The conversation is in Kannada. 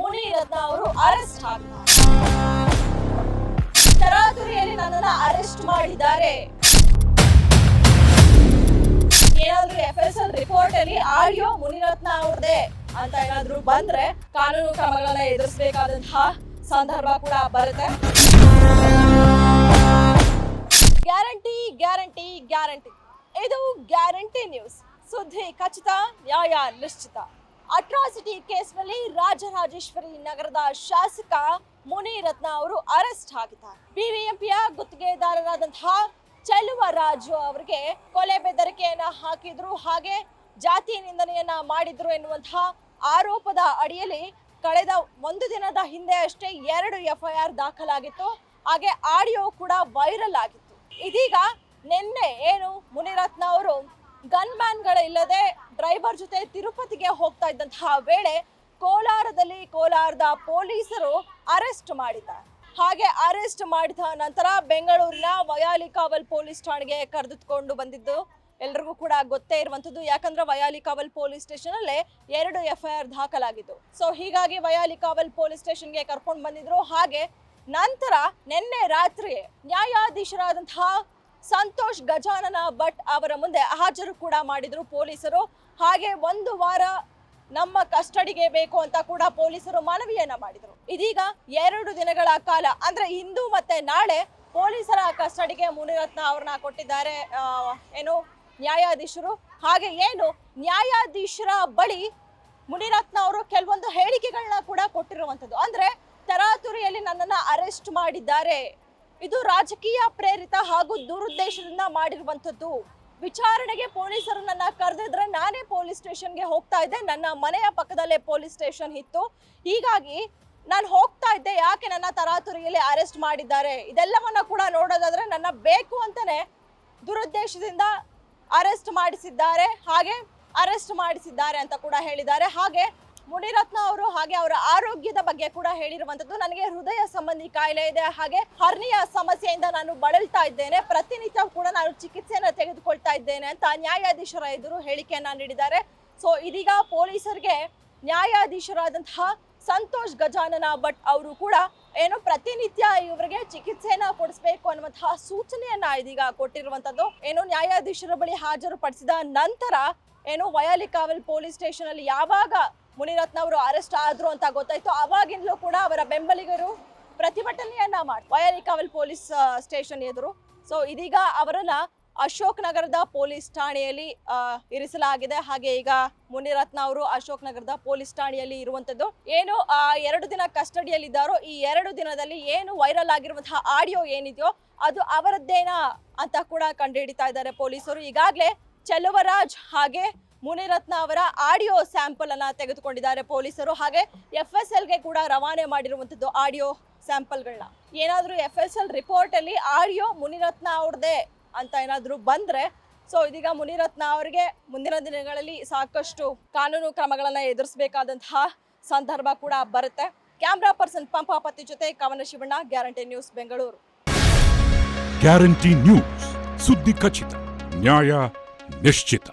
ಮುನಿರತ್ನ ಅವರು ಅರೆಸ್ಟ್ ಆಗಿದ್ದಾರೆ ತರಾತುರಿಯಲ್ಲಿ ನನ್ನನ್ನ ಅರೆಸ್ಟ್ ಮಾಡಿದ್ದಾರೆ. ಏನಾದ್ರೂ ಎಫ್ ಎಸ್ ಎಲ್ ರಿಪೋರ್ಟ್ ಅಲ್ಲಿ ಆಡಿಯೋ ಮುನಿರತ್ನ ಅವ್ರದೇ ಅಂತ ಏನಾದ್ರೂ ಬಂದ್ರೆ ಕಾನೂನು ಕ್ರಮಗಳನ್ನ ಎದುರಿಸಬೇಕಾದಂತಹ ಸಂದರ್ಭ ಕೂಡ ಬರುತ್ತೆ. Guarantee guarantee guarantee. ಇದು ಗ್ಯಾರಂಟಿ ನ್ಯೂಸ್. ಸುದ್ದಿ ಖಚಿತ, ನ್ಯಾಯ ನಿಶ್ಚಿತ. ಅಟ್ರಾಸಿಟಿ ಕೇಸ್ನಲ್ಲಿ ರಾಜರಾಜೇಶ್ವರಿ ನಗರದ ಶಾಸಕ ಮುನಿರತ್ನ ಅವರು ಅರೆಸ್ಟ್ ಆಗಿದ್ದಾರೆ. ಬಿಬಿಎಂಪಿಯ ಗುತ್ತಿಗೆದಾರರಾದಂತಹ ಚೆಲುವ ರಾಜು ಅವರಿಗೆ ಕೊಲೆ ಬೆದರಿಕೆಯನ್ನ ಹಾಕಿದ್ರು, ಹಾಗೆ ಜಾತಿ ನಿಂದನೆಯನ್ನ ಮಾಡಿದ್ರು ಎನ್ನುವಂತಹ ಆರೋಪದ ಅಡಿಯಲ್ಲಿ ಕಳೆದ ಒಂದು ದಿನದ ಹಿಂದೆ ಅಷ್ಟೇ ಎರಡು ಎಫ್ಐಆರ್ ದಾಖಲಾಗಿತ್ತು. ಹಾಗೆ ಆಡಿಯೋ ಕೂಡ ವೈರಲ್ ಆಗಿತ್ತು. ಇದೀಗ ನಿನ್ನೆ ಏನು ಮುನಿರತ್ನ ಅವರು ಗನ್ ಮ್ಯಾನ್ಗಳ ಇಲ್ಲದೆ ಡ್ರೈವರ್ ಜೊತೆ ತಿರುಪತಿಗೆ ಹೋಗ್ತಾ ಇದ್ದಂತಹ ವೇಳೆ ಕೋಲಾರದಲ್ಲಿ ಕೋಲಾರದ ಪೊಲೀಸರು ಅರೆಸ್ಟ್ ಮಾಡಿದ್ದಾರೆ. ಹಾಗೆ ಅರೆಸ್ಟ್ ಮಾಡಿದ ನಂತರ ಬೆಂಗಳೂರಿನ ವಯಾಲಿಕಾವಲ್ ಪೊಲೀಸ್ ಠಾಣೆಗೆ ಕರೆದುಕೊಂಡು ಬಂದಿದ್ದು. ಎಲ್ರಿಗೂ ಕೂಡ ಗೊತ್ತೇ ಇರುವಂಥದ್ದು, ಯಾಕಂದ್ರೆ ವಯಾಲಿಕಾವಲ್ ಪೊಲೀಸ್ ಸ್ಟೇಷನ್ ಅಲ್ಲೇ ಎರಡು ಎಫ್ ಐ ಆರ್ ದಾಖಲಾಗಿತ್ತು ಸೊ ಹೀಗಾಗಿ ವಯಾಲಿಕಾವಲ್ ಪೊಲೀಸ್ ಸ್ಟೇಷನ್ಗೆ ಕರ್ಕೊಂಡು ಬಂದಿದ್ರು. ಹಾಗೆ ನಂತರ ನಿನ್ನೆ ರಾತ್ರಿ ನ್ಯಾಯಾಧೀಶರಾದಂತಹ ಸಂತೋಷ್ ಗಜಾನನ, ಭಟ್ ಅವರ ಮುಂದೆ ಹಾಜರು ಕೂಡ ಮಾಡಿದರು ಪೊಲೀಸರು. ಹಾಗೆ ಒಂದು ವಾರ ನಮ್ಮ ಕಸ್ಟಡಿಗೆ ಬೇಕು ಅಂತ ಕೂಡ ಪೊಲೀಸರು ಮನವಿಯನ್ನ ಮಾಡಿದರು. ಇದೀಗ ಎರಡು ದಿನಗಳ ಕಾಲ, ಅಂದ್ರೆ ಇಂದು ಮತ್ತೆ ನಾಳೆ ಪೊಲೀಸರ ಕಸ್ಟಡಿಗೆ ಮುನಿರತ್ನ ಅವ್ರನ್ನ ಕೊಟ್ಟಿದ್ದಾರೆ ಏನು ನ್ಯಾಯಾಧೀಶರು. ಹಾಗೆ ಏನು ನ್ಯಾಯಾಧೀಶರ ಬಳಿ ಮುನಿರತ್ನ ಅವರು ಕೆಲವೊಂದು ಹೇಳಿಕೆಗಳನ್ನ ಕೂಡ ಕೊಟ್ಟಿರುವಂತದ್ದು ಅಂದ್ರೆ ತರಾತುರಿಯಲ್ಲಿ ನನ್ನನ್ನು ಅರೆಸ್ಟ್ ಮಾಡಿದ್ದಾರೆ. ಇದು ರಾಜಕೀಯ ಪ್ರೇರಿತ ಹಾಗೂ ದುರುದ್ದೇಶದಿಂದ ಮಾಡಿರುವಂತದ್ದು ವಿಚಾರಣೆಗೆ ಪೊಲೀಸರು ನನ್ನ ಕರೆದಿದ್ರೆ ನಾನೇ ಪೊಲೀಸ್ ಸ್ಟೇಷನ್ಗೆ ಹೋಗ್ತಾ ಇದ್ದೆ. ನನ್ನ ಮನೆಯ ಪಕ್ಕದಲ್ಲೇ ಪೊಲೀಸ್ ಸ್ಟೇಷನ್ ಇತ್ತು. ಹೀಗಾಗಿ ನಾನು ಹೋಗ್ತಾ ಇದ್ದೆ. ಯಾಕೆ ನನ್ನ ತರಾತುರಿಯಲ್ಲಿ ಅರೆಸ್ಟ್ ಮಾಡಿದ್ದಾರೆ? ಇದೆಲ್ಲವನ್ನ ಕೂಡ ನೋಡೋದಾದ್ರೆ ನನ್ನ ಬೇಕು ಅಂತಾನೆ ದುರುದ್ದೇಶದಿಂದ ಅರೆಸ್ಟ್ ಮಾಡಿಸಿದ್ದಾರೆ. ಹಾಗೆ ಅರೆಸ್ಟ್ ಮಾಡಿಸಿದ್ದಾರೆ ಅಂತ ಕೂಡ ಹೇಳಿದ್ದಾರೆ. ಹಾಗೆ ಮುನಿರತ್ನ ಅವರು ಹಾಗೆ ಅವರ ಆರೋಗ್ಯದ ಬಗ್ಗೆ ಕೂಡ ಹೇಳಿರುವಂತದ್ದು ನನಗೆ ಹೃದಯ ಸಂಬಂಧಿ ಕಾಯಿಲೆ ಇದೆ. ಹಾಗೆ ಹರ್ನಿಯ ಸಮಸ್ಯೆಯಿಂದ ನಾನು ಬಳಲ್ತಾ ಇದ್ದೇನೆ. ಪ್ರತಿನಿತ್ಯ ಕೂಡ ನಾನು ಚಿಕಿತ್ಸೆಯನ್ನು ತೆಗೆದುಕೊಳ್ತಾ ಇದ್ದೇನೆ ಅಂತ ನ್ಯಾಯಾಧೀಶರ ಎದುರು ಹೇಳಿಕೆಯನ್ನ ನೀಡಿದ್ದಾರೆ. ಸೊ ಇದೀಗ ಪೊಲೀಸರಿಗೆ ನ್ಯಾಯಾಧೀಶರಾದಂತಹ ಸಂತೋಷ್ ಗಜಾನನ ಭಟ್ ಅವರು ಕೂಡ ಏನು ಪ್ರತಿನಿತ್ಯ ಇವರಿಗೆ ಚಿಕಿತ್ಸೆಯನ್ನ ಕೊಡಿಸ್ಬೇಕು ಅನ್ನುವಂತಹ ಸೂಚನೆಯನ್ನ ಇದೀಗ ಕೊಟ್ಟಿರುವಂತದ್ದು ಏನು ನ್ಯಾಯಾಧೀಶರ ಬಳಿ ಹಾಜರು ಪಡಿಸಿದ ನಂತರ ಏನು ವಯಾಲಿಕಾವಲ್ ಪೊಲೀಸ್ ಸ್ಟೇಷನ್ ಅಲ್ಲಿ ಯಾವಾಗ ಮುನಿರತ್ನ ಅವರು ಅರೆಸ್ಟ್ ಆದ್ರು ಅಂತ ಗೊತ್ತಾಯ್ತು. ಅವಾಗಿಂದಲೂ ಕೂಡ ಅವರ ಬೆಂಬಲಿಗರು ಪ್ರತಿಭಟನೆಯನ್ನ ಮಾಡಿ ವಯರಿಕಾವಲ್ ಪೊಲೀಸ್ ಸ್ಟೇಷನ್ ಎದುರು. ಸೊ ಇದೀಗ ಅವರನ್ನ ಅಶೋಕ್ ನಗರದ ಪೊಲೀಸ್ ಠಾಣೆಯಲ್ಲಿ ಇರಿಸಲಾಗಿದೆ. ಹಾಗೆ ಈಗ ಮುನಿರತ್ನ ಅವರು ಅಶೋಕ್ ನಗರದ ಪೊಲೀಸ್ ಠಾಣೆಯಲ್ಲಿ ಇರುವಂತದ್ದು. ಏನು ಎರಡು ದಿನ ಕಸ್ಟಡಿಯಲ್ಲಿದ್ದಾರೋ, ಈ ಎರಡು ದಿನದಲ್ಲಿ ಏನು ವೈರಲ್ ಆಗಿರುವಂತಹ ಆಡಿಯೋ ಏನಿದೆಯೋ, ಅದು ಅವರದ್ದೇನಾ ಅಂತ ಕೂಡ ಕಂಡುಹಿಡಿತಾ ಇದ್ದಾರೆ ಪೊಲೀಸರು. ಈಗಾಗಲೇ ಚೆಲುವರಾಜ್ ಹಾಗೆ ಮುನಿರತ್ನ ಅವರ ಆಡಿಯೋ ಸ್ಯಾಂಪಲ್ ಅನ್ನ ತೆಗೆದುಕೊಂಡಿದ್ದಾರೆ ಪೊಲೀಸರು. ಹಾಗೆ ಎಫ್ ಎಸ್ ಎಲ್ಗೆ ಕೂಡ ರವಾನೆ ಮಾಡಿರುವಂತದ್ದು ಆಡಿಯೋ ಸ್ಯಾಂಪಲ್ಗಳನ್ನ. ಏನಾದರೂ ಎಫ್ ಎಸ್ ಎಲ್ ರಿಪೋರ್ಟ್ ಅಲ್ಲಿ ಆಡಿಯೋ ಮುನಿರತ್ನ ಅವ್ರದ್ದೇ ಅಂತ ಏನಾದರೂ ಬಂದ್ರೆ, ಸೊ ಇದೀಗ ಮುನಿರತ್ನ ಅವರಿಗೆ ಮುಂದಿನ ದಿನಗಳಲ್ಲಿ ಸಾಕಷ್ಟು ಕಾನೂನು ಕ್ರಮಗಳನ್ನು ಎದುರಿಸಬೇಕಾದಂತಹ ಸಂದರ್ಭ ಕೂಡ ಬರುತ್ತೆ. ಕ್ಯಾಮ್ರಾ ಪರ್ಸನ್ ಪಂಪಾಪತಿ ಜೊತೆ Kavana Shivanna, guarantee news Bengaluru. Guarantee news, ಸುದ್ದಿ ಖಚಿತ, ನ್ಯಾಯ ನಿಶ್ಚಿತ.